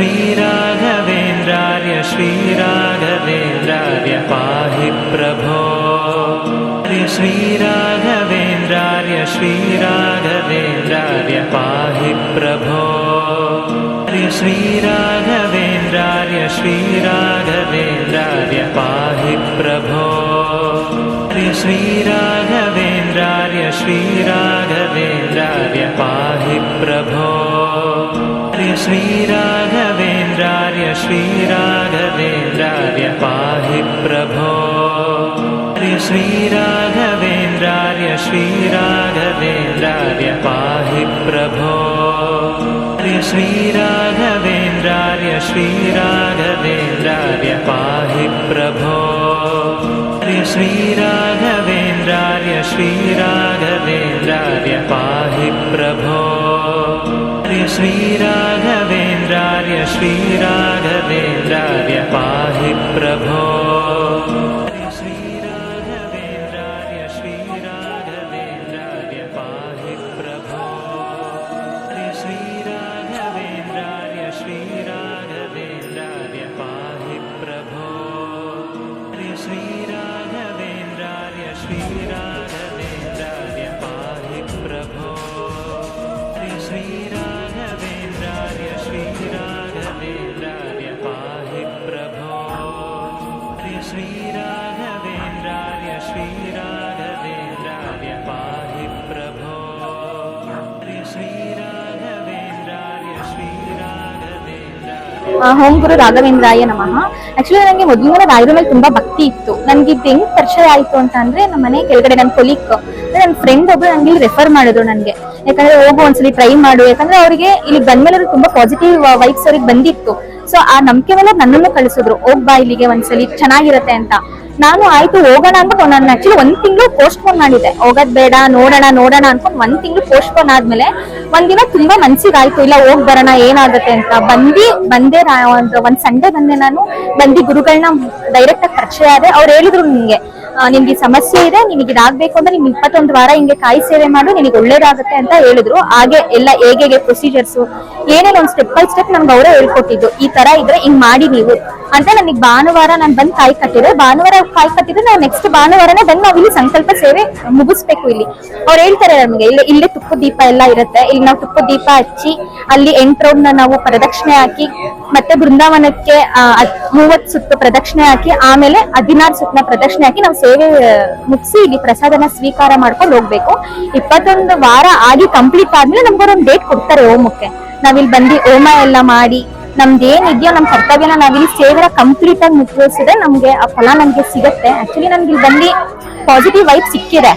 श्रीराघवेन्द्रार्य श्रीराघवेन्द्रार्य पाहि प्रभो। श्रीराघवेन्द्रार्य श्रीराघवेन्द्रार्य पाहि प्रभो। श्रीराघवेन्द्रार्य श्रीराघवेन्द्रार्य पाहि प्रभो। श्रीराघवेन्द्रार्य श्रीराघवेन्द्रार्य पाहि प्रभो। हरि श्रीराघवेन्द्रार्य पाहि प्रभो। श्रीराघवेन्द्रार्य श्रीराघवेन्द्रार्य पाहि प्रभो। श्रीराघवेन्द्रार्य श्रीराघवेन्द्रार्य पाहि प्रभो। श्रीराघवेन्द्रार्य श्रीराघवेन्द्रार्य पाहि प्रभो। श्रीराघवेन्द्रार्य पाहि प्रभो हरि श्रीराघवेन्द्रार्य ಹೋಮ್ ಗುರು ರಾಘವೇಂದ್ರಾಯ ನಮಃ. ಆಕ್ಚುಲಿ ನನಗೆ ಮೊದಲಿಂದ ರಾಯರ ಮೇಲೆ ತುಂಬಾ ಭಕ್ತಿ ಇತ್ತು. ನನ್ಗೆ ಇದು ಹೆಂಗ್ ಪರಿಚಯ ಆಯ್ತು ಅಂತ ಅಂದ್ರೆ, ನಮ್ಮ ಮನೆ ಕೆಳಗಡೆ ನನ್ನ ಕೊಲೀಕ್ ನನ್ನ ಫ್ರೆಂಡ್ ಒಬ್ರು ನಂಗೆ ಇಲ್ಲಿ ರೆಫರ್ ಮಾಡಿದ್ರು ನನಗೆ. ಯಾಕಂದ್ರೆ ಹೋಗೋ ಒಂದ್ಸಲಿ ಟ್ರೈ ಮಾಡು. ಯಾಕಂದ್ರೆ ಅವರಿಗೆ ಇಲ್ಲಿ ಬಂದ್ಮೇಲೆ ಅವ್ರಿಗೆ ತುಂಬಾ ಪಾಸಿಟಿವ್ ವೈಬ್ಸ್ ಅವ್ರಿಗೆ ಬಂದಿತ್ತು. ಸೊ ಆ ನಂಬಿಕೆ ಮೇಲೆ ನನ್ನನ್ನು ಕಳಿಸಿದ್ರು. ಹೋಗ್ಬಾ ಇಲ್ಲಿಗೆ ಒಂದ್ಸಲಿ, ಚೆನ್ನಾಗಿರತ್ತೆ ಅಂತ. ನಾನು ಆಯ್ತು, ಹೋಗೋಣ ಅಂತ ನಾನು ಆಕ್ಚುಲಿ ಒಂದ್ ತಿಂಗಳು ಪೋಸ್ಟ್ ಪೋನ್ ಮಾಡಿದ್ದೆ ಹೋಗೋದ್ ಬೇಡ, ನೋಡೋಣ ನೋಡೋಣ ಅನ್ಕೊಂಡ್ ಒಂದ್ ತಿಂಗಳು ಪೋಸ್ಟ್ ಪೋನ್ ಆದ್ಮೇಲೆ ಒಂದಿನ ತುಂಬಾ ಮನ್ಸಿಗೆ ಆಯ್ತು, ಇಲ್ಲ ಹೋಗ್ ಬರೋಣ, ಏನಾಗುತ್ತೆ ಅಂತ. ಬಂದಿ, ಬಂದೆ ಒಂದ್ ಒಂದ್ ಸಂಡೆ ಬಂದೆ ನಾನು. ಬಂದಿ ಗುರುಗಳನ್ನ ಡೈರೆಕ್ಟ್ ಆಗಿ ಪರಿಚಯ ಆದೆ. ಅವ್ರು ಹೇಳಿದ್ರು ನಿಮ್ಗೆ ನಿಮ್ಗೆ ಸಮಸ್ಯೆ ಇದೆ, ನಿಮಗೆ ಇದಾಗ್ಬೇಕು ಅಂದ್ರೆ ನಿಮ್ಗೆ ಇಪ್ಪತ್ತೊಂದು ವಾರ ಹಿಂಗೆ ಕಾಯಿ ಸೇವೆ ಮಾಡು, ನಿನಗೆ ಒಳ್ಳೇದಾಗುತ್ತೆ ಅಂತ ಹೇಳಿದ್ರು. ಹಾಗೆ ಎಲ್ಲ ಹೇಗೆ ಹೇಗೆ ಪ್ರೊಸೀಜರ್ಸ್ ಏನೇನು ಒಂದ್ ಸ್ಟೆಪ್ ಬೈ ಸ್ಟೆಪ್ ನಮ್ಗೆ ಅವರೇ ಹೇಳ್ಕೊಟ್ಟಿದ್ದು. ಈ ತರ ಇದ್ರೆ ಹಿಂಗ್ ಮಾಡಿ ನೀವು. ಅಂತ ನನಗೆ ಭಾನುವಾರ ನಾನು ಬಂದ್ ಕಾಯಿ ಕಟ್ಟಿದೆ ಭಾನುವಾರ ಕಾಯಿ ಕಟ್ಟಿದ್ರೆ ನಾವು ನೆಕ್ಸ್ಟ್ ಭಾನುವಾರನೇ ಬಂದು ನಾವು ಇಲ್ಲಿ ಸಂಕಲ್ಪ ಸೇವೆ ಮುಗಿಸ್ಬೇಕು ಇಲ್ಲಿ. ಅವ್ರು ಹೇಳ್ತಾರೆ ನಮ್ಗೆ, ಇಲ್ಲಿ, ಇಲ್ಲೇ ತುಪ್ಪ ದೀಪ ಎಲ್ಲ ಇರುತ್ತೆ. ಇಲ್ಲಿ ನಾವು ತುಪ್ಪ ದೀಪ ಹಚ್ಚಿ, ಅಲ್ಲಿ ಎಂಟ್ ರೌಂಡ್ ನಾವು ಪ್ರದಕ್ಷಿಣೆ ಹಾಕಿ, ಮತ್ತೆ ಬೃಂದಾವನಕ್ಕೆ ಮೂವತ್ ಸುತ್ತು ಪ್ರದಕ್ಷಿಣೆ ಹಾಕಿ, ಆಮೇಲೆ ಹದಿನಾರು ಸುತ್ತಿನ ಪ್ರದಕ್ಷಿಣೆ ಹಾಕಿ ನಾವು ಸೇವೆ ಮುಗಿಸಿ ಇಲ್ಲಿ ಪ್ರಸಾದನ ಸ್ವೀಕಾರ ಮಾಡ್ಕೊಂಡು ಹೋಗ್ಬೇಕು. ಇಪ್ಪತ್ತೊಂದು ವಾರ ಆಗಿ ಕಂಪ್ಲೀಟ್ ಆದ್ಮೇಲೆ ನಮ್ಗೊಂದು ಡೇಟ್ ಕೊಡ್ತಾರೆ ಹೋಮಕ್ಕೆ. ನಾವಿಲ್ಲಿ ಬಂದು ಓಮ ಎಲ್ಲ ಮಾಡಿ ನಮ್ದು ಏನಿದೆಯೋ ನಮ್ಮ ಕರ್ತವ್ಯನ ನಾವಿಲ್ಲಿ ಸೇವೆ ಕಂಪ್ಲೀಟ್ ಆಗಿ ಮುಗಿಸಿದ್ರೆ ನಮ್ಗೆ ಆ ಫಲ ನಮ್ಗೆ ಸಿಗತ್ತೆ. ಆಕ್ಚುಲಿ ನನ್ಗೆ ಇಲ್ಲಿ ಬಂದು ಪಾಸಿಟಿವ್ ವೈಬ್ ಸಿಕ್ಕಿದೆ.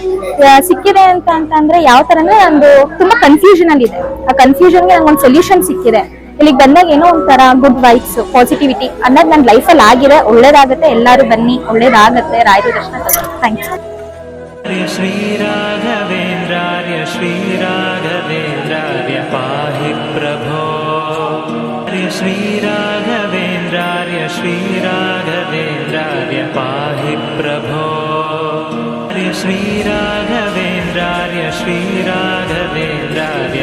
ಸಿಕ್ಕಿದೆ ಅಂತ ಅಂತ ಅಂದ್ರೆ ಯಾವ ತರ ಅಂದ್ರೆ ನಂದು ತುಂಬಾ ಕನ್ಫ್ಯೂಷನ್ ಅಲ್ಲಿ ಇದೆ. ಆ ಕನ್ಫ್ಯೂಷನ್ಗೆ ನಂಗೆ ಒಂದು ಸೊಲ್ಯೂಷನ್ ಸಿಕ್ಕಿದೆ. ಇಲ್ಲಿಗೆ ಬಂದಾಗ ಏನೋ ಒಂಥರ ಗುಡ್ ವೈಬ್ಸ್ ಪಾಸಿಟಿವಿಟಿ ಅನ್ನೋದು ನನ್ನ ಲೈಫಲ್ಲಿ ಆಗಿದೆ. ಒಳ್ಳೇದಾಗತ್ತೆ, ಎಲ್ಲರೂ ಬನ್ನಿ, ಒಳ್ಳೇದಾಗತ್ತೆ. ರಾಯರ ದರ್ಶನ ಥ್ಯಾಂಕ್ಸ್ हरि श्रीराघवेन्द्रार्य श्रीराघवेन्द्रार्य पाहि प्रभो। श्रीराघवेन्द्रार्य श्रीराघवेन्द्रार्य